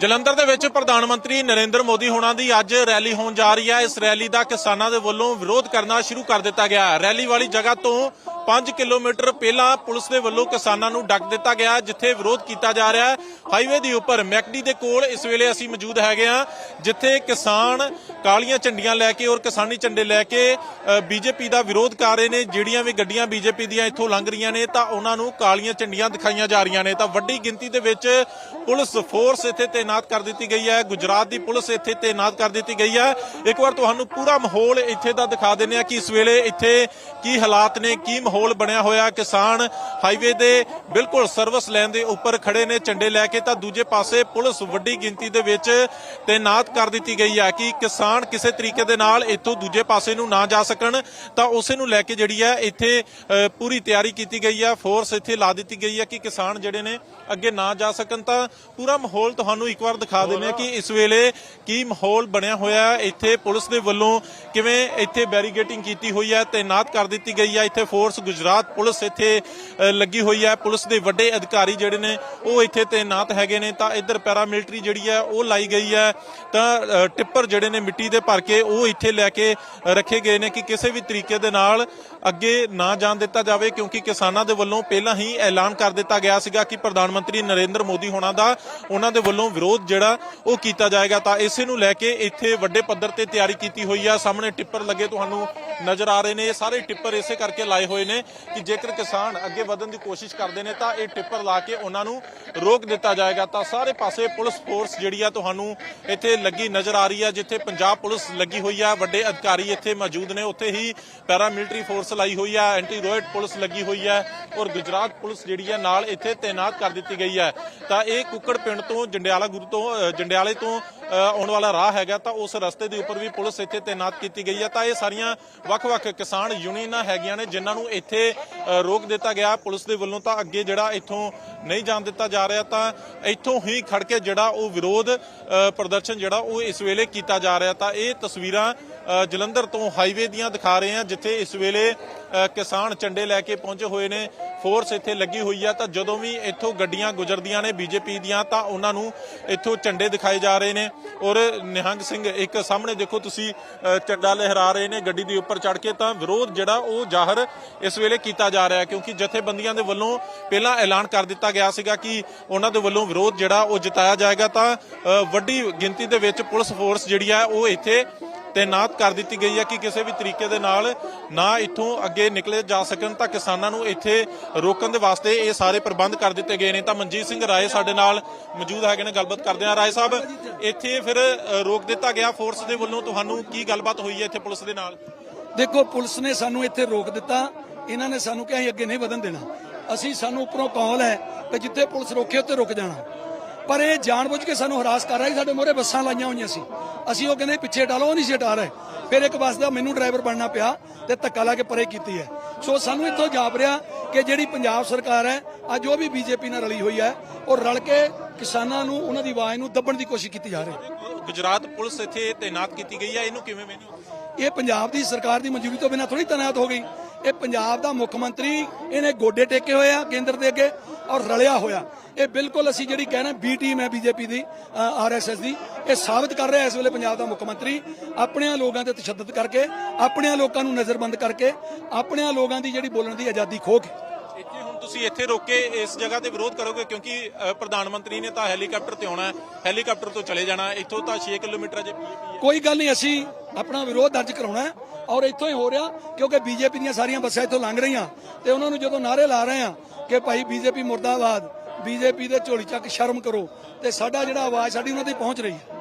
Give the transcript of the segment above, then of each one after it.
ਜਲੰਧਰ ਦੇ ਵਿੱਚ ਪ੍ਰਧਾਨ ਮੰਤਰੀ ਨਰਿੰਦਰ ਮੋਦੀ ਹੋਣਾ ਦੀ ਅੱਜ ਰੈਲੀ ਹੋਣ ਜਾ ਰਹੀ ਹੈ। ਇਸ ਰੈਲੀ ਦਾ ਕਿਸਾਨਾਂ ਦੇ ਵੱਲੋਂ ਵਿਰੋਧ ਕਰਨਾ ਸ਼ੁਰੂ ਕਰ ਦਿੱਤਾ ਗਿਆ। ਹੈ ਰੈਲੀ ਵਾਲੀ ਜਗ੍ਹਾ ਤੋਂ 5 ਕਿਲੋਮੀਟਰ ਪਹਿਲਾਂ ਪੁਲਿਸ ਦੇ ਵੱਲੋਂ ਕਿਸਾਨਾਂ ਨੂੰ ਡੱਕ ਦਿੱਤਾ ਗਿਆ, ਜਿੱਥੇ ਵਿਰੋਧ ਕੀਤਾ ਜਾ ਰਿਹਾ ਹੈ। ਹਾਈਵੇ ਦੇ ਉੱਪਰ ਮੈਕਡੀ ਦੇ ਕੋਲ ਇਸ ਵੇਲੇ ਅਸੀਂ ਮੌਜੂਦ ਹੈਗੇ ਆ ਜਿੱਥੇ ਕਿਸਾਨ ਕਾਲੀਆਂ ਝੰਡੀਆਂ ਲੈ ਕੇ ਔਰ ਕਿਸਾਨੀ ਝੰਡੇ ਲੈ ਕੇ ਬੀਜੇਪੀ ਦਾ ਵਿਰੋਧ ਕਰ ਰਹੇ ਨੇ। ਜਿਹੜੀਆਂ ਵੀ ਗੱਡੀਆਂ ਬੀਜੇਪੀ ਦੀਆਂ ਇੱਥੋਂ ਲੰਘ ਰਹੀਆਂ ਨੇ, ਤਾਂ ਉਹਨਾਂ ਨੂੰ ਕਾਲੀਆਂ ਝੰਡੀਆਂ ਦਿਖਾਈਆਂ ਜਾ ਰਹੀਆਂ ਨੇ। ਤਾਂ ਵੱਡੀ ਗਿਣਤੀ ਦੇ ਵਿੱਚ ਪੁਲਿਸ ਫੋਰਸ ਇੱਥੇ ਤਾਇਨਾਤ ਕਰ ਦਿੱਤੀ ਗਈ ਹੈ। ਗੁਜਰਾਤ ਦੀ ਪੁਲਿਸ ਇੱਥੇ ਤਾਇਨਾਤ ਕਰ ਦਿੱਤੀ ਗਈ ਹੈ। ਇੱਕ ਵਾਰ ਤੁਹਾਨੂੰ ਪੂਰਾ ਮਾਹੌਲ ਇੱਥੇ ਦਾ ਦਿਖਾ ਦਿੰਦੇ ਆ ਕਿ ਇਸ ਵੇਲੇ ਇੱਥੇ ਕੀ ਹਾਲਾਤ ਨੇ, ਕੀ ਮਾਹੌਲ ਬਣਿਆ ਹੋਇਆ, ਕਿਸਾਨ ਹਾਈਵੇ ਦੇ ਬਿਲਕੁਲ ਸਰਵਿਸ ਲੈਣ ਦੇ ਉੱਪਰ ਖੜੇ ਨੇ, ਝੰਡੇ ਲੈ ਕੇ ਤਾਂ ਦੂਜੇ ਪਾਸੇ ਪੁਲਿਸ ਵੱਡੀ ਗਿਣਤੀ ਦੇ ਵਿੱਚ ਤੈਨਾਤ ਕਰ ਦਿੱਤੀ ਗਈ ਹੈ ਕਿ ਕਿਸਾਨ ਕਿਸੇ ਤਰੀਕੇ ਦੇ ਨਾਲ ਇੱਥੋਂ ਦੂਜੇ ਪਾਸੇ ਨੂੰ ਨਾ ਜਾ ਸਕਣ। ਤਾਂ ਉਸੇ ਨੂੰ ਲੈ ਕੇ ਜਿਹੜੀ ਹੈ ਇੱਥੇ ਪੂਰੀ ਤਿਆਰੀ ਕੀਤੀ ਗਈ ਹੈ ਫੋਰਸ ਇੱਥੇ ਲਾ ਦਿੱਤੀ ਗਈ ਹੈ ਕਿ ਕਿਸਾਨ ਜਿਹੜੇ ਨੇ ਅੱਗੇ ਨਾ ਜਾ ਸਕਣ। ਤਾਂ ਪੂਰਾ ਮਾਹੌਲ ਤੁਹਾਨੂੰ ਇੱਕ ਵਾਰ ਦਿਖਾ ਦਿੰਦੇ ਹਾਂ ਕਿ ਇਸ ਵੇਲੇ ਕੀ ਮਾਹੌਲ ਬਣਿਆ ਹੋਇਆ ਹੈ ਇੱਥੇ ਪੁਲਿਸ ਦੇ ਵੱਲੋਂ ਕਿਵੇਂ ਇੱਥੇ ਬੈਰੀਗੇਟਿੰਗ ਕੀਤੀ ਹੋਈ ਹੈ ਤਾਇਨਾਤ ਕਰ ਦਿੱਤੀ ਗਈ ਹੈ ਇੱਥੇ ਫੋਰਸ ਗੁਜਰਾਤ ਪੁਲਿਸ ਇੱਥੇ ਲੱਗੀ ਹੋਈ ਹੈ। ਪੁਲਿਸ ਦੇ ਵੱਡੇ ਅਧਿਕਾਰੀ ਜਿਹੜੇ ਨੇ, ਉਹ ਇੱਥੇ ਤੈਨਾਤ ਹੈਗੇ ਨੇ। ਤਾਂ ਇੱਧਰ ਪੈਰਾ ਮਿਲਟਰੀ ਜਿਹੜੀ ਹੈ, ਉਹ ਲਾਈ ਗਈ ਹੈ। ਤਾਂ ਟਿੱਪਰ ਜਿਹੜੇ ਨੇ ਮਿੱਟੀ ਦੇ ਭਰ ਕੇ, ਉਹ ਇੱਥੇ ਲੈ ਕੇ ਰੱਖੇ ਗਏ ਨੇ ਕਿ ਕਿਸੇ ਵੀ ਤਰੀਕੇ ਦੇ ਨਾਲ ਅੱਗੇ ਨਾ ਜਾਣ ਦਿੱਤਾ ਜਾਵੇ, ਕਿਉਂਕਿ ਕਿਸਾਨਾਂ ਦੇ ਵੱਲੋਂ ਪਹਿਲਾਂ ਹੀ ਐਲਾਨ ਕਰ ਦਿੱਤਾ ਗਿਆ ਸੀਗਾ ਕਿ ਪ੍ਰਧਾਨ ਮੰਤਰੀ ਨਰਿੰਦਰ ਮੋਦੀ ਹੋਣਾ ਦਾ, ਉਹਨਾਂ ਦੇ ਵੱਲੋਂ ਵਿਰੋਧ ਜਿਹੜਾ, ਉਹ ਕੀਤਾ ਜਾਏਗਾ। ਤਾਂ ਇਸੇ ਨੂੰ ਲੈ ਕੇ ਇੱਥੇ ਵੱਡੇ ਪੱਧਰ ਤੇ ਤਿਆਰੀ ਕੀਤੀ ਹੋਈ ਆ। ਸਾਹਮਣੇ ਟਿੱਪਰ ਲੱਗੇ ਤੁਹਾਨੂੰ ਨਜ਼ਰ ਆ ਰਹੇ ਨੇ। ਇਹ ਸਾਰੇ ਟਿੱਪਰ ਇਸੇ ਕਰਕੇ ਲਾਏ ਹੋਏ ਨੇ ਕਿ ਜੇਕਰ ਕਿਸਾਨ ਅੱਗੇ ਵਧਣ ਦੀ ਕੋਸ਼ਿਸ਼ ਕਰਦੇ ਨੇ ਤਾਂ ਇਹ ਟਿੱਪਰ ਲਾ ਕੇ ਉਹਨਾਂ ਨੂੰ ਰੋਕ ਦਿੱਤਾ ਜਾਏਗਾ। ਤਾਂ ਸਾਰੇ ਪਾਸੇ ਪੁਲਿਸ ਫੋਰਸ ਜਿਹੜੀ ਆ ਤੁਹਾਨੂੰ ਇੱਥੇ ਲੱਗੀ ਨਜ਼ਰ ਆ ਰਹੀ ਆ, ਜਿੱਥੇ ਪੰਜਾਬ ਪੁਲਿਸ ਲੱਗੀ ਹੋਈ ਆ, ਵੱਡੇ ਅਧਿਕਾਰੀ ਇੱਥੇ ਮੌਜੂਦ ਨੇ, ਉੱਥੇ ਹੀ ਪੈਰਾ ਮਿਲਟਰੀ ਫੋਰਸ ਲਾਈ ਹੋਈ ਆ ਐਂਟੀ ਰੋਇਟ ਪੁਲਿਸ ਲੱਗੀ ਹੋਈ ਹੈ ਔਰ ਗੁਜਰਾਤ ਪੁਲਿਸ ਜਿਹੜੀ ਹੈ ਨਾਲ ਇੱਥੇ ਤਾਇਨਾਤ ਕਰ ਦਿੱਤੀ ਗਈ ਹੈ ਤਾਂ ਇਹ ਕੁੱਕੜ ਪਿੰਡ ਤੋਂ, ਜੰਡਿਆਲਾ ਗੁਰੂ ਤੋਂ ਜੰਡਿਆਲੇ ਤੋਂ ਆਉਣ ਵਾਲਾ ਰਾਹ ਹੈਗਾ ਤਾਂ ਉਸ ਰਸਤੇ ਦੇ ਉੱਪਰ ਵੀ ਪੁਲਿਸ ਇੱਥੇ ਤਾਇਨਾਤ ਕੀਤੀ ਗਈ ਹੈ। ਤਾਂ ਇਹ ਸਾਰੀਆਂ ਵੱਖ-ਵੱਖ ਕਿਸਾਨ ਯੂਨੀਅਨਾਂ ਹੈਗੀਆਂ ਨੇ ਜਿਨ੍ਹਾਂ ਨੂੰ ਇੱਥੇ ਰੋਕ ਦਿੱਤਾ ਗਿਆ। ਪੁਲਿਸ ਦੇ ਵੱਲੋਂ ਤਾਂ ਅੱਗੇ ਜਿਹੜਾ ਇੱਥੋਂ ਨਹੀਂ ਜਾਣ ਦਿੱਤਾ ਜਾ ਰਿਹਾ ਤਾਂ ਇੱਥੋਂ ਹੀ ਖੜ ਕੇ ਜਿਹੜਾ ਉਹ ਵਿਰੋਧ ਪ੍ਰਦਰਸ਼ਨ ਜਿਹੜਾ ਉਹ ਇਸ ਵੇਲੇ ਕੀਤਾ ਜਾ ਰਿਹਾ। ਤਾਂ ਇਹ ਤਸਵੀਰਾਂ ਜਲੰਧਰ ਤੋਂ ਹਾਈਵੇ ਦੀਆਂ ਦਿਖਾ ਰਹੇ ਹਾਂ, ਜਿੱਥੇ ਇਸ ਵੇਲੇ ਕਿਸਾਨ ਝੰਡੇ ਲੈ ਕੇ ਪਹੁੰਚੇ ਹੋਏ ਨੇ। ਫੋਰਸ ਇੱਥੇ ਲੱਗੀ ਹੋਈ ਆ ਤਾਂ ਜਦੋਂ ਵੀ ਇੱਥੋਂ ਗੱਡੀਆਂ ਗੁਜ਼ਰਦੀਆਂ ਨੇ ਬੀਜੇਪੀ ਦੀਆਂ, ਤਾਂ ਉਹਨਾਂ ਨੂੰ ਇੱਥੋਂ ਝੰਡੇ ਦਿਖਾਏ ਜਾ ਰਹੇ ਨੇ। ਔਰ ਨਿਹੰਗ ਸਿੰਘ, ਇੱਕ ਸਾਹਮਣੇ ਦੇਖੋ ਤੁਸੀਂ ਝੰਡਾ ਲਹਿਰਾ ਰਹੇ ਨੇ ਗੱਡੀ ਦੇ ਉੱਪਰ ਚੜ ਕੇ, ਤਾਂ ਵਿਰੋਧ ਜਿਹੜਾ ਉਹ ਜ਼ਾਹਰ ਇਸ ਵੇਲੇ ਕੀਤਾ ਜਾ ਰਿਹਾ, ਕਿਉਂਕਿ ਜਥੇਬੰਦੀਆਂ ਦੇ ਵੱਲੋਂ ਪਹਿਲਾਂ ਐਲਾਨ ਕਰ ਦਿੱਤਾ ਗਿਆ ਸੀਗਾ ਕਿ ਉਹਨਾਂ ਦੇ ਵੱਲੋਂ ਵਿਰੋਧ ਜਿਹੜਾ ਉਹ ਜਿਤਾਇਆ ਜਾਏਗਾ। ਤਾਂ ਵੱਡੀ ਗਿਣਤੀ ਦੇ ਵਿੱਚ ਪੁਲਿਸ ਫੋਰਸ ਜਿਹੜੀ ਆ, ਉਹ ਇੱਥੇ ਤੈਨਾਤ ਕਰ ਦਿੱਤੀ ਗਈ ਹੈ ਕਿ ਕਿਸੇ ਵੀ ਤਰੀਕੇ ਦੇ ਨਾਲ ਨਾ ਇੱਥੋਂ ਅੱਗੇ ਨਿਕਲੇ ਜਾ ਸਕਣ ਤਾਂ ਕਿਸਾਨਾਂ ਨੂੰ ਇੱਥੇ ਰੋਕਣ ਦੇ ਵਾਸਤੇ ਇਹ ਸਾਰੇ ਪ੍ਰਬੰਧ ਕਰ ਦਿੱਤੇ ਗਏ ਨੇ। ਤਾਂ ਮਨਜੀਤ ਸਿੰਘ ਰਾਏ ਸਾਡੇ ਨਾਲ ਮੌਜੂਦ ਹੈਗੇ ਨੇ, ਗੱਲਬਾਤ ਕਰਦੇ ਆ ਰਾਏ ਸਾਹਿਬ, ਇੱਥੇ ਫਿਰ ਰੋਕ ਦਿੱਤਾ ਗਿਆ ਫੋਰਸ ਦੇ ਵੱਲੋਂ। ਤੁਹਾਨੂੰ ਕੀ ਗੱਲਬਾਤ ਹੋਈ ਹੈ ਇੱਥੇ ਪੁਲਿਸ ਦੇ ਨਾਲ? ਦੇਖੋ, ਪੁਲਿਸ ਨੇ ਸਾਨੂੰ ਇੱਥੇ ਰੋਕ ਦਿੱਤਾ। ਇਹਨਾਂ ਨੇ ਸਾਨੂੰ ਕਿਹਾ ਅੱਗੇ ਨਹੀਂ ਵਧਣ ਦੇਣਾ। ਅਸੀਂ, ਸਾਨੂੰ ਉੱਪਰੋਂ ਕਾਲ ਹੈ ਕਿ ਜਿੱਥੇ ਪੁਲਿਸ ਰੋਕੇ, ਉੱਥੇ ਰੁਕ ਜਾਣਾ। ਪਰ ਇਹ ਜਾਣਬੁੱਝ ਕੇ ਸਾਨੂੰ ਹਰਾਸ ਕਰ ਰਿਹਾ ਸੀ ਸਾਡੇ ਮੋਹਰੇ ਬੱਸਾਂ ਲਾਈਆਂ ਹੋਈਆਂ ਸੀ। ਅਸੀਂ ਉਹ ਕਹਿੰਦੇ ਪਿੱਛੇ ਡਾਲੋ ਉਹ ਨਹੀਂ ਸੀ ਹਟਾ ਰਹੇ। ਫਿਰ ਇੱਕ ਬੱਸ ਦਾ ਮੈਨੂੰ ਡਰਾਈਵਰ ਬਣਨਾ ਪਿਆ ਤੇ ਧੱਕਾ ਲਾ ਕੇ ਪਰੇ ਕੀਤੀ ਹੈ। ਸੋ ਸਾਨੂੰ ਇੱਥੋਂ ਜਾਪ ਰਿਹਾ ਕਿ ਜਿਹੜੀ ਪੰਜਾਬ ਸਰਕਾਰ ਹੈ ਅੱਜ ਉਹ ਵੀ ਬੀਜੇਪੀ ਨਾਲ ਰਲੀ ਹੋਈ ਹੈ ਔਰ ਰਲ ਕੇ ਕਿਸਾਨਾਂ ਨੂੰ ਉਹਨਾਂ ਦੀ ਆਵਾਜ਼ ਨੂੰ ਦੱਬਣ ਦੀ ਕੋਸ਼ਿਸ਼ ਕੀਤੀ ਜਾ ਰਹੀ ਹੈ। ਗੁਜਰਾਤ ਪੁਲਿਸ ਇੱਥੇ ਤਾਇਨਾਤ ਕੀਤੀ ਗਈ ਹੈ ਇਹਨੂੰ ਕਿਵੇਂ ਮੈਨੂੰ ਇਹ ਪੰਜਾਬ ਦੀ ਸਰਕਾਰ ਦੀ ਮਨਜ਼ੂਰੀ ਤੋਂ ਬਿਨਾਂ ਥੋੜੀ ਤੈਨਾਤ ਹੋ ਗਈ। ਇਹ ਪੰਜਾਬ ਦਾ ਮੁੱਖ ਮੰਤਰੀ ਇਹਨੇ ਗੋਡੇ ਟੇਕੇ ਹੋਏ ਆ ਕੇਂਦਰ ਦੇ ਅੱਗੇ। ਔਰ ਰਲਿਆ ਹੋਇਆ। ਇਹ ਬਿਲਕੁਲ ਅਸੀਂ ਜਿਹੜੀ ਕਹਿਣਾ ਬੀ ਟੀਮ ਹੈ ਬੀਜੇਪੀ ਦੀ ਆਰਐਸਐਸ ਦੀ। ਇਹ ਸਾਬਤ ਕਰ ਰਿਹਾ ਇਸ ਵੇਲੇ ਪੰਜਾਬ ਦਾ ਮੁੱਖ ਮੰਤਰੀ। ਆਪਣਿਆਂ ਲੋਕਾਂ ਤੇ ਤਸ਼ੱਦਦ ਕਰਕੇ, ਆਪਣਿਆਂ ਲੋਕਾਂ ਨੂੰ ਨਜ਼ਰਬੰਦ ਕਰਕੇ, ਆਪਣਿਆਂ ਲੋਕਾਂ ਦੀ ਜਿਹੜੀ ਬੋਲਣ ਦੀ ਆਜ਼ਾਦੀ ਖੋਹ ਕੇ। ਇੱਥੇ ਹੁਣ ਤੁਸੀਂ ਇੱਥੇ ਰੋਕ ਕੇ ਇਸ ਜਗ੍ਹਾ ਤੇ ਵਿਰੋਧ ਕਰੋਗੇ? ਕਿਉਂਕਿ ਪ੍ਰਧਾਨ ਮੰਤਰੀ ਨੇ ਤਾਂ ਹੈਲੀਕਾਪਟਰ ਤੇ ਆਉਣਾ ਹੈਲੀਕਾਪਟਰ ਤੋਂ ਚਲੇ ਜਾਣਾ ਇੱਥੋਂ ਤਾਂ 6 ਕਿਲੋਮੀਟਰ ਜੇ ਪੀਏਪੀ ਹੈ। ਕੋਈ ਗੱਲ ਨਹੀਂ, ਅਸੀਂ ਆਪਣਾ ਵਿਰੋਧ ਦਰਜ ਕਰਾਉਣਾ ਔਰ ਇੱਥੋਂ ਹੀ ਹੋ ਰਿਹਾ ਕਿਉਂਕਿ ਬੀਜੇਪੀ ਦੀਆਂ ਸਾਰੀਆਂ ਬੱਸਾਂ ਇੱਥੋਂ ਲੰਘ ਰਹੀਆਂ। ਤੇ ਉਹਨਾਂ ਨੂੰ ਜਦੋਂ ਨਾਰੇ ਲਾ ਰਹੇ ਆ ਕਿ ਭਾਈ ਬੀਜੇਪੀ ਮੁਰਦਾਬਾਦ, ਬੀਜੇਪੀ ਦੇ ਝੋਲੀ ਚੱਕ ਸ਼ਰਮ ਕਰੋ ਤੇ ਸਾਡਾ ਜਿਹੜਾ ਆਵਾਜ਼ ਸਾਡੀ ਉਹਨਾਂ ਦੀ ਪਹੁੰਚ ਰਹੀ ਹੈ।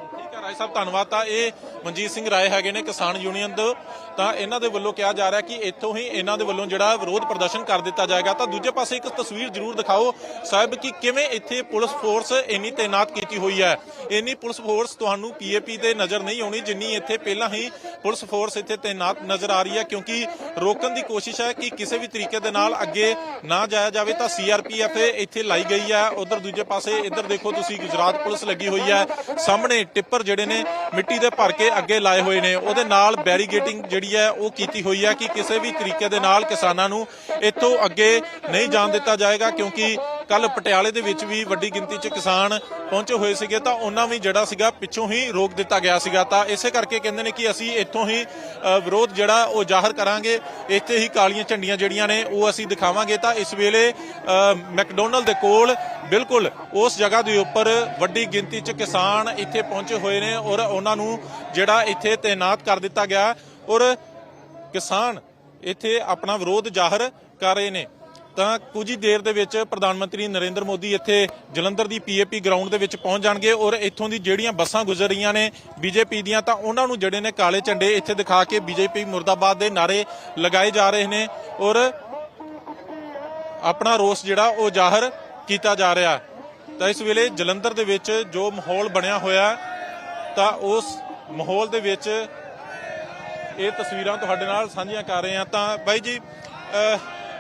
ਰਾਏ ਸਾਹਿਬ, ਧੰਨਵਾਦ। ਤਾਂ ਇਹ ਮਨਜੀਤ ਸਿੰਘ ਰਾਏ ਹੈਗੇ ਨੇ ਕਿਸਾਨ ਯੂਨੀਅਨ ਤੋਂ ਤਾਂ ਇਹਨਾਂ ਦੇ ਵੱਲੋਂ ਕਿਹਾ ਜਾ ਰਿਹਾ ਕਿ ਇੱਥੋਂ ਹੀ ਇਹਨਾਂ ਦੇ ਵੱਲੋਂ ਜਿਹੜਾ ਵਿਰੋਧ ਪ੍ਰਦਰਸ਼ਨ ਕਰ ਦਿੱਤਾ ਜਾਏਗਾ। ਤਾਂ ਦੂਜੇ ਪਾਸੇ ਇੱਕ ਤਸਵੀਰ ਜ਼ਰੂਰ ਦਿਖਾਓ ਸਾਹਿਬ ਕਿ ਕਿਵੇਂ ਇੱਥੇ ਪੁਲਿਸ ਫੋਰਸ ਇੰਨੀ ਤਾਇਨਾਤ ਕੀਤੀ ਹੋਈ ਹੈ। ਇੰਨੀ ਪੁਲਿਸ ਫੋਰਸ ਤੁਹਾਨੂੰ ਪੀਏਪੀ ਤੇ ਨਜ਼ਰ ਨਹੀਂ ਆਉਣੀ, ਜਿੰਨੀ ਇੱਥੇ ਪਹਿਲਾਂ ਹੀ ਪੁਲਿਸ ਫੋਰਸ ਇੱਥੇ ਤਾਇਨਾਤ ਨਜ਼ਰ ਆ ਰਹੀ ਹੈ। ਕਿਉਂਕਿ ਰੋਕਣ ਦੀ ਕੋਸ਼ਿਸ਼ ਹੈ ਕਿ ਕਿਸੇ ਵੀ ਤਰੀਕੇ ਦੇ ਨਾਲ ਅੱਗੇ ਨਾ ਜਾਇਆ ਜਾਵੇ ਤਾਂ ਸੀਆਰਪੀਐਫ ਇੱਥੇ ਲਾਈ ਗਈ ਹੈ। ਉਧਰ ਦੂਜੇ ਪਾਸੇ ਇੱਧਰ ਦੇਖੋ ਤੁਸੀਂ, ਗੁਜਰਾਤ ਪੁਲਿਸ ਲੱਗੀ ਹੋਈ ਹੈ। ਸਾਹਮਣੇ ਟਿੱਪਰ ਜਿਹੜੇ ਨੇ ਮਿੱਟੀ ਦੇ ਭਰ ਕੇ ਅੱਗੇ ਲਾਏ ਹੋਏ ਨੇ, ਉਹਦੇ ਨਾਲ ਬੈਰੀਗੇਟਿੰਗ ਜਿਹੜੀ ਹੈ, ਉਹ ਕੀਤੀ ਹੋਈ ਹੈ ਕਿ ਕਿਸੇ ਵੀ ਤਰੀਕੇ ਦੇ ਨਾਲ ਕਿਸਾਨਾਂ ਨੂੰ ਇੱਥੋਂ ਅੱਗੇ ਨਹੀਂ ਜਾਣ ਦਿੱਤਾ ਜਾਏਗਾ, ਕਿਉਂਕਿ ਕੱਲ ਪਟਿਆਲੇ ਦੇ ਵਿੱਚ ਵੀ ਵੱਡੀ ਗਿਣਤੀ 'ਚ ਕਿਸਾਨ ਪਹੁੰਚੇ ਹੋਏ ਸੀਗੇ ਤਾਂ ਉਹਨਾਂ ਵੀ ਜਿਹੜਾ ਸੀਗਾ ਪਿੱਛੋਂ ਹੀ ਰੋਕ ਦਿੱਤਾ ਗਿਆ ਸੀਗਾ। ਤਾਂ ਇਸੇ ਕਰਕੇ ਕਹਿੰਦੇ ਨੇ ਕਿ ਅਸੀਂ ਇੱਥੋਂ ਹੀ ਵਿਰੋਧ ਜਿਹੜਾ ਉਹ ਜ਼ਾਹਰ ਕਰਾਂਗੇ। ਇੱਥੇ ਹੀ ਕਾਲੀਆਂ ਝੰਡੀਆਂ ਜਿਹੜੀਆਂ ਨੇ ਉਹ ਅਸੀਂ ਦਿਖਾਵਾਂਗੇ। ਤਾਂ ਇਸ ਵੇਲੇ ਅ, ਮੈਕਡੋਨਲਡ ਦੇ ਕੋਲ ਬਿਲਕੁਲ ਉਸ ਜਗ੍ਹਾ ਦੇ ਉੱਪਰ ਵੱਡੀ ਗਿਣਤੀ 'ਚ ਕਿਸਾਨ ਇੱਥੇ ਪਹੁੰਚੇ ਹੋਏ ਨੇ ਔਰ ਉਹਨਾਂ ਨੂੰ ਜਿਹੜਾ ਇੱਥੇ ਤਾਇਨਾਤ ਕਰ ਦਿੱਤਾ ਗਿਆ ਔਰ ਕਿਸਾਨ ਇੱਥੇ ਆਪਣਾ ਵਿਰੋਧ ਜ਼ਾਹਰ ਕਰ ਰਹੇ ਨੇ। ਤਾਂ ਕੁਝ ਹੀ ਦੇਰ ਦੇ ਵਿੱਚ ਪ੍ਰਧਾਨ ਮੰਤਰੀ ਨਰਿੰਦਰ ਮੋਦੀ ਇੱਥੇ ਜਲੰਧਰ ਦੀ ਪੀਏਪੀ ਗਰਾਊਂਡ ਦੇ ਵਿੱਚ ਪਹੁੰਚ ਜਾਣਗੇ ਔਰ ਇੱਥੋਂ ਦੀ ਜਿਹੜੀਆਂ ਬੱਸਾਂ ਗੁਜ਼ਰ ਰਹੀਆਂ ਨੇ ਬੀਜੇਪੀ ਦੀਆਂ, ਤਾਂ ਉਹਨਾਂ ਨੂੰ ਜਿਹੜੇ ਨੇ ਕਾਲੇ ਝੰਡੇ ਇੱਥੇ ਦਿਖਾ ਕੇ ਬੀਜੇਪੀ ਮੁਰਦਾਬਾਦ ਦੇ ਨਾਰੇ ਲਗਾਏ ਜਾ ਰਹੇ ਨੇ ਔਰ ਆਪਣਾ ਰੋਸ ਜਿਹੜਾ ਉਹ ਜ਼ਾਹਰ ਕੀਤਾ ਜਾ ਰਿਹਾ। ਤਾਂ ਇਸ ਵੇਲੇ ਜਲੰਧਰ ਦੇ ਵਿੱਚ ਜੋ ਮਾਹੌਲ ਬਣਿਆ ਹੋਇਆ, ਤਾਂ ਉਸ ਮਾਹੌਲ ਦੇ ਵਿੱਚ ਇਹ ਤਸਵੀਰਾਂ ਤੁਹਾਡੇ ਨਾਲ ਸਾਂਝੀਆਂ ਕਰ ਰਹੇ ਹਾਂ। ਤਾਂ ਬਾਈ ਜੀ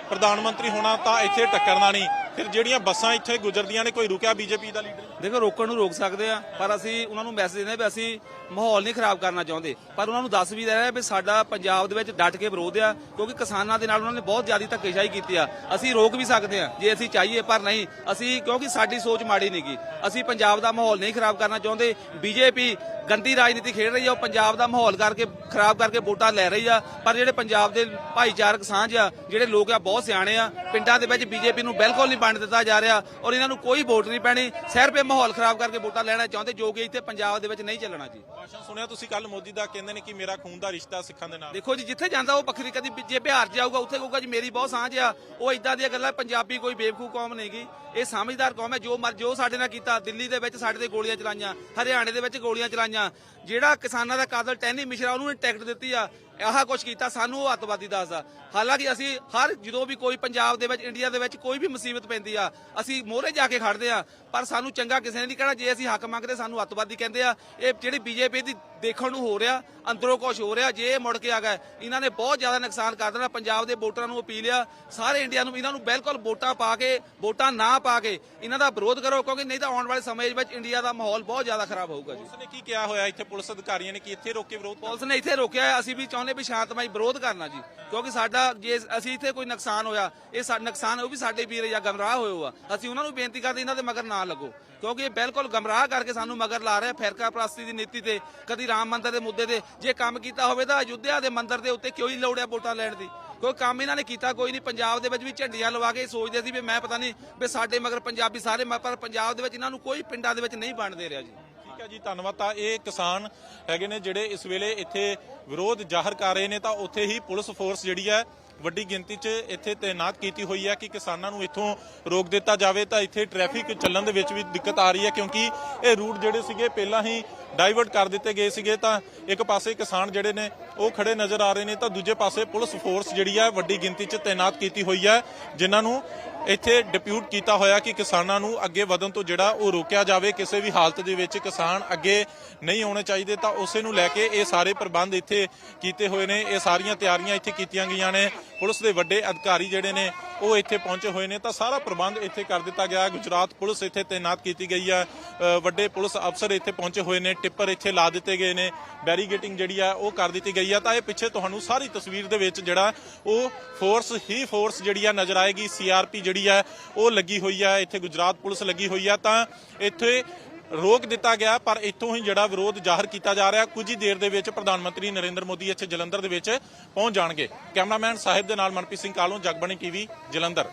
ਪ੍ਰਧਾਨ ਮੰਤਰੀ ਹੋਣਾ ਤਾਂ ਇੱਥੇ ਟੱਕਰਨਾ ਨਹੀਂ। ਫਿਰ ਜਿਹੜੀਆਂ ਬੱਸਾਂ ਇੱਥੇ ਗੁਜ਼ਰਦੀਆਂ ਨੇ, ਕੋਈ ਰੁਕਿਆ ਬੀਜੇਪੀ ਦਾ ਲੀਡਰ? ਦੇਖੋ, ਰੋਕਣ ਨੂੰ ਰੋਕ ਸਕਦੇ ਆ, ਪਰ ਅਸੀਂ ਉਹਨਾਂ ਨੂੰ ਮੈਸੇਜ ਦਿੰਦੇ ਆ ਵੀ ਅਸੀਂ ਮਾਹੌਲ ਨਹੀਂ ਖਰਾਬ ਕਰਨਾ ਚਾਹੁੰਦੇ। ਪਰ ਉਹਨਾਂ ਨੂੰ ਦੱਸ ਵੀ ਦੇ ਰਹੇ ਵੀ ਸਾਡਾ ਪੰਜਾਬ ਦੇ ਵਿੱਚ ਡਟ ਕੇ ਵਿਰੋਧ ਆ, ਕਿਉਂਕਿ ਕਿਸਾਨਾਂ ਦੇ ਨਾਲ ਉਹਨਾਂ ਨੇ ਬਹੁਤ ਜ਼ਿਆਦਾ ਧੱਕੇਸ਼ਾਹੀ ਕੀਤੀ ਆ। ਅਸੀਂ ਰੋਕ ਵੀ ਸਕਦੇ ਆ, ਜੇ ਅਸੀਂ ਚਾਹੀਏ, ਪਰ ਨਹੀਂ। ਅਸੀਂ, ਕਿਉਂਕਿ ਸਾਡੀ ਸੋਚ ਮਾੜੀ ਨਹੀਂਗੀ ਅਸੀਂ ਪੰਜਾਬ ਦਾ ਮਾਹੌਲ ਨਹੀਂ ਖਰਾਬ ਕਰਨਾ ਚਾਹੁੰਦੇ। ਬੀਜੇਪੀ ਗੰਦੀ ਰਾਜਨੀਤੀ ਖੇਡ ਰਹੀ ਆ, ਉਹ ਪੰਜਾਬ ਦਾ ਮਾਹੌਲ ਕਰਕੇ, ਖਰਾਬ ਕਰਕੇ ਵੋਟਾਂ ਲੈ ਰਹੀ ਆ। ਪਰ ਜਿਹੜੇ ਪੰਜਾਬ ਦੇ ਭਾਈਚਾਰਕ ਸਾਂਝ ਆ, ਜਿਹੜੇ ਲੋਕ ਆ, ਬਹੁਤ ਸਿਆਣੇ ਆ, ਪਿੰਡਾਂ ਦੇ ਵਿੱਚ ਬੀਜੇਪੀ ਨੂੰ ਬਿਲਕੁਲ ਨਹੀਂ ਵੰਡ ਦਿੱਤਾ ਜਾ ਰਿਹਾ ਔਰ ਇਹਨਾਂ ਨੂੰ ਕੋਈ ਵੋਟ ਨਹੀਂ ਪੈਣੀ। ਸਿਰਫ ਇਹ ਮਾਹੌਲ ਖਰਾਬ ਕਰਕੇ ਵੋਟਾਂ ਲੈਣਾ ਚਾਹੁੰਦੇ ਜੋ ਕਿ ਇੱਥੇ ਪੰਜਾਬ ਦੇ ਵਿੱਚ ਨਹੀਂ ਚੱਲਣਾ ਜੀ। ਭਾਸ਼ਣ ਸੁਣਿਆ ਤੁਸੀਂ ਕੱਲ ਮੋਦੀ ਦਾ ਕਹਿੰਦੇ ਨੇ ਕਿ ਮੇਰਾ ਖੂਨ ਦਾ ਰਿਸ਼ਤਾ ਸਿੱਖਾਂ ਦੇ ਨਾਲ। ਦੇਖੋ ਜੀ ਜਿੱਥੇ ਜਾਂਦਾ ਉਹ ਵੱਖਰੀ ਕਦੀ ਜੇ ਬਿਹਾਰ ਜਾਊਗਾ ਉੱਥੇ ਕਹੂਗਾ ਜੀ ਮੇਰੀ ਬਹੁਤ ਸਾਂਝ ਆ। ਉਹ ਇਦਾਂ ਦੀਆਂ ਗੱਲਾਂ ਪੰਜਾਬੀ ਕੋਈ ਬੇਵਕੂਫ ਕੌਮ ਨਹੀਂਗੀ ਇਹ ਸਮਝਦਾਰ ਕੌਮ ਹੈ ਜੋ ਮਰ ਜੋ ਸਾਡੇ ਨਾਲ ਕੀਤਾ ਦਿੱਲੀ ਦੇ ਵਿੱਚ ਸਾਡੇ ਤੇ ਗੋਲੀਆਂ ਚਲਾਈਆਂ ਹਰਿਆਣੇ ਦੇ ਵਿੱਚ ਗੋਲੀਆਂ ਚਲਾਈਆਂ। ਜਿਹੜਾ ਕਿਸਾਨਾਂ ਦਾ ਕਾਤਲ ਟੈਨੀ ਮਿਸ਼ਰਾ ਉਹਨੂੰ ਟਿਕਟ ਦਿੱਤੀ ਆ। ਆਹ ਕੁਛ ਕੀਤਾ, ਸਾਨੂੰ ਉਹ ਅੱਤਵਾਦੀ ਦੱਸਦਾ। ਹਾਲਾਂਕਿ ਅਸੀਂ ਹਰ ਜਦੋਂ ਵੀ ਕੋਈ ਪੰਜਾਬ ਦੇ ਵਿੱਚ, ਇੰਡੀਆ ਦੇ ਵਿੱਚ ਕੋਈ ਵੀ ਮੁਸੀਬਤ ਪੈਂਦੀ ਆ, ਅਸੀਂ ਮੋਹਰੇ ਜਾ ਕੇ ਖੜਦੇ ਆ, ਪਰ ਸਾਨੂੰ ਚੰਗਾ ਕਿਸੇ ਨੇ ਨਹੀਂ ਕਹਿਣਾ। ਜੇ ਅਸੀਂ ਹੱਕ ਮੰਗਦੇ, ਸਾਨੂੰ ਅੱਤਵਾਦੀ ਕਹਿੰਦੇ ਆ। ਇਹ ਜਿਹੜੀ ਬੀਜੇਪੀ ਦੀ ਦੇਖਣ ਨੂੰ ਹੋ ਰਿਹਾ ਅੰਦਰੋਂ ਕੁਝ ਹੋ ਰਿਹਾ ਜੇ ਇਹ ਮੁੜ ਕੇ ਆ ਗਏ ਇਹਨਾਂ ਨੇ ਬਹੁਤ ਜ਼ਿਆਦਾ ਨੁਕਸਾਨ ਕਰ ਦੇਣਾ ਪੰਜਾਬ ਦੇ ਵੋਟਰਾਂ ਨੂੰ ਅਪੀਲ ਆ ਸਾਰੇ ਇੰਡੀਆ ਨੂੰ ਇਹਨਾਂ ਨੂੰ ਬਿਲਕੁਲ ਵੋਟਾਂ ਪਾ ਕੇ ਵੋਟਾਂ ਨਾ ਪਾ ਕੇ ਇਹਨਾਂ ਦਾ ਵਿਰੋਧ ਕਰੋ ਕਿਉਂਕਿ ਨਹੀਂ ਤਾਂ ਆਉਣ ਵਾਲੇ ਸਮੇਂ ਵਿੱਚ ਇੰਡੀਆ ਦਾ ਮਾਹੌਲ ਬਹੁਤ ਜ਼ਿਆਦਾ ਖਰਾਬ ਹੋਊਗਾ ਜੀ ਉਸਨੇ ਕੀ ਕਿਹਾ ਹੋਇਆ ਇੱਥੇ ਪੁਲਿਸ ਅਧਿਕਾਰੀਆਂ ਨੇ ਕਿ ਇੱਥੇ ਰੋਕ ਕੇ ਵਿਰੋਧ। ਪੁਲਿਸ ਨੇ ਇੱਥੇ ਰੋਕਿਆ ਅਸੀਂ ਵੀ ਚਾਹੁੰਦੇ ਵੀ ਸ਼ਾਂਤਮਈ ਵਿਰੋਧ ਕਰਨਾ ਜੀ ਕਿਉਂਕਿ ਸਾਡਾ ਜੇ ਅਸੀਂ ਇੱਥੇ ਕੋਈ ਨੁਕਸਾਨ ਹੋਇਆ ਇਹ ਸਾ ਨੁਕਸਾਨ ਉਹ ਵੀ ਸਾਡੇ ਵੀਰ ਜਾਂ ਗਮਰਾਹ ਹੋਏ ਹੋ ਆ ਅਸੀਂ ਉਹਨਾਂ ਨੂੰ ਬੇਨਤੀ ਕਰਦੇ ਇਹਨਾਂ ਦੇ ਮਗਰ ਨਾ ਲੱਗੋ ਕਿਉਂਕਿ ਇਹ ਬਿਲਕੁਲ ਗਮਰਾਹ ਕਰਕੇ ਸਾਨੂੰ ਮਗਰ ਲਾ ਰਿਹਾ ਫਿਰਕਾ ਪ੍ਰਸਤੀ ਦੀ ਨੀਤੀ ਤੇ ਕਦੀ ਰਾਮ ਮੰਦਰ ਦੇ ਮੁੱਦੇ ਤੇ ਜੇ ਕੰਮ ਕੀਤਾ ਹੋਵੇ ਤਾਂ ਅਯੁੱਧਿਆ ਦੇ ਮੰਦਰ ਦੇ ਉੱਤੇ ਕਿਉਂ ਹੀ ਲੋੜਿਆ ਵੋਟਾਂ ਲੈਣ ਦੀ? ਕੋਈ ਕੰਮ ਇਹਨਾਂ ਨੇ ਕੀਤਾ, ਕੋਈ ਨਹੀਂ। ਪੰਜਾਬ ਦੇ ਵਿੱਚ ਵੀ ਝੰਡੀਆਂ ਲਵਾ ਕੇ ਸੋਚਦੇ ਸੀ ਵੀ ਮੈਂ ਪਤਾ ਨਹੀਂ ਵੀ ਸਾਡੇ ਮਗਰ ਪੰਜਾਬੀ ਸਾਰੇ ਪਰ ਪੰਜਾਬ ਦੇ ਵਿੱਚ ਇਹਨਾਂ ਨੂੰ ਕੋਈ ਪਿੰਡਾਂ ਦੇ ਵਿੱਚ ਨਹੀਂ ਬਣ ਦੇ ਰਿਹਾ ਜੀ। ਠੀਕ ਹੈ ਜੀ, ਧੰਨਵਾਦ। ਤਾਂ ਇਹ ਕਿਸਾਨ ਹੈਗੇ ਨੇ ਜਿਹੜੇ ਇਸ ਵੇਲੇ ਇੱਥੇ ਵਿਰੋਧ ਜ਼ਾਹਰ ਕਰ ਰਹੇ ਨੇ, ਤਾਂ ਉੱਥੇ ਹੀ ਪੁਲਿਸ ਫੋਰਸ ਜਿਹੜੀ ਹੈ ਵੱਡੀ ਗਿਣਤੀ 'ਚ ਇੱਥੇ ਤਾਇਨਾਤ ਕੀਤੀ ਹੋਈ ਹੈ ਕਿ ਕਿਸਾਨਾਂ ਨੂੰ ਇੱਥੋਂ ਰੋਕ ਦਿੱਤਾ ਜਾਵੇ ਤਾਂ ਇੱਥੇ ਟ੍ਰੈਫਿਕ ਚੱਲਣ ਦੇ ਵਿੱਚ ਵੀ ਦਿੱਕਤ ਆ ਰਹੀ ਹੈ ਕਿਉਂਕਿ ਇਹ ਰੂਟ ਜਿਹੜੇ ਸੀਗੇ ਪਹਿਲਾਂ ਹੀ ਡਾਈਵਰਟ ਕਰ ਦਿੱਤੇ ਗਏ ਸੀਗੇ ਤਾਂ ਇੱਕ ਪਾਸੇ ਕਿਸਾਨ ਜਿਹੜੇ ਨੇ ਉਹ ਖੜੇ ਨਜ਼ਰ ਆ ਰਹੇ ਨੇ ਤਾਂ ਦੂਜੇ ਪਾਸੇ ਪੁਲਿਸ ਫੋਰਸ ਜਿਹੜੀ ਹੈ ਵੱਡੀ ਗਿਣਤੀ 'ਚ ਤਾਇਨਾਤ ਕੀਤੀ ਹੋਈ ਹੈ, ਜਿਨ੍ਹਾਂ ਨੂੰ ਇੱਥੇ ਡਿਪਿਊਟ ਕੀਤਾ ਹੋਇਆ ਕਿ ਕਿਸਾਨਾਂ ਨੂੰ ਅੱਗੇ ਵਧਣ ਤੋਂ ਜਿਹੜਾ ਉਹ ਰੋਕਿਆ ਜਾਵੇ। ਕਿਸੇ ਵੀ ਹਾਲਤ ਦੇ ਵਿੱਚ ਕਿਸਾਨ ਅੱਗੇ ਨਹੀਂ ਆਉਣੇ ਚਾਹੀਦੇ ਤਾਂ ਉਸੇ ਨੂੰ ਲੈ ਕੇ ਇਹ ਸਾਰੇ ਪ੍ਰਬੰਧ ਇੱਥੇ ਕੀਤੇ ਹੋਏ ਨੇ। ਇਹ ਸਾਰੀਆਂ ਤਿਆਰੀਆਂ ਇੱਥੇ ਕੀਤੀਆਂ ਗਈਆਂ ਨੇ। ਪੁਲਿਸ ਦੇ ਵੱਡੇ ਅਧਿਕਾਰੀ ਜਿਹੜੇ ਨੇ, ਉਹ ਇੱਥੇ ਪਹੁੰਚੇ ਹੋਏ ਨੇ। ਤਾਂ ਸਾਰਾ ਪ੍ਰਬੰਧ ਇੱਥੇ ਕਰ ਦਿੱਤਾ ਗਿਆ। ਗੁਜਰਾਤ ਪੁਲਿਸ ਇੱਥੇ ਤਾਇਨਾਤ ਕੀਤੀ ਗਈ ਹੈ। ਵੱਡੇ ਪੁਲਿਸ ਅਫਸਰ ਇੱਥੇ ਪਹੁੰਚੇ ਹੋਏ ਨੇ। ਟਿੱਪਰ ਇੱਥੇ ਲਾ ਦਿੱਤੇ ਗਏ ਨੇ। ਬੈਰੀਗੇਟਿੰਗ ਜਿਹੜੀ ਆ, ਉਹ ਕਰ ਦਿੱਤੀ ਗਈ ਆ। ਤਾਂ ਇਹ ਪਿੱਛੇ ਤੁਹਾਨੂੰ ਸਾਰੀ ਤਸਵੀਰ ਦੇ ਵਿੱਚ ਜਿਹੜਾ, ਉਹ ਫੋਰਸ, ਹੀ ਫੋਰਸ ਜਿਹੜੀ ਆ ਨਜ਼ਰ ਆਏਗੀ। ਸੀਆਰਪੀ ਜਿਹੜੀ ਆ, ਉਹ ਲੱਗੀ ਹੋਈ ਆ। ਇੱਥੇ ਗੁਜਰਾਤ ਪੁਲਿਸ ਲੱਗੀ ਹੋਈ ਆ। ਤਾਂ ਇੱਥੇ ਰੋਕ ਦਿੱਤਾ ਗਿਆ, ਪਰ ਇੱਥੋਂ ਹੀ ਜਿਹੜਾ ਵਿਰੋਧ ਜ਼ਾਹਰ ਕੀਤਾ ਜਾ ਰਿਹਾ, ਕੁਝ ਹੀ ਦੇਰ ਦੇ ਵਿੱਚ ਪ੍ਰਧਾਨ ਮੰਤਰੀ ਨਰਿੰਦਰ ਮੋਦੀ ਇੱਥੇ ਜਲੰਧਰ ਦੇ ਵਿੱਚ ਪਹੁੰਚ ਜਾਣਗੇ। ਕੈਮਰਾਮੈਨ ਸਾਹਿਬ ਦੇ ਨਾਲ ਮਨਪ੍ਰੀਤ ਸਿੰਘ ਕਾਲੋਂ, ਜਗਬਾਣੀ ਟੀਵੀ, ਜਲੰਧਰ।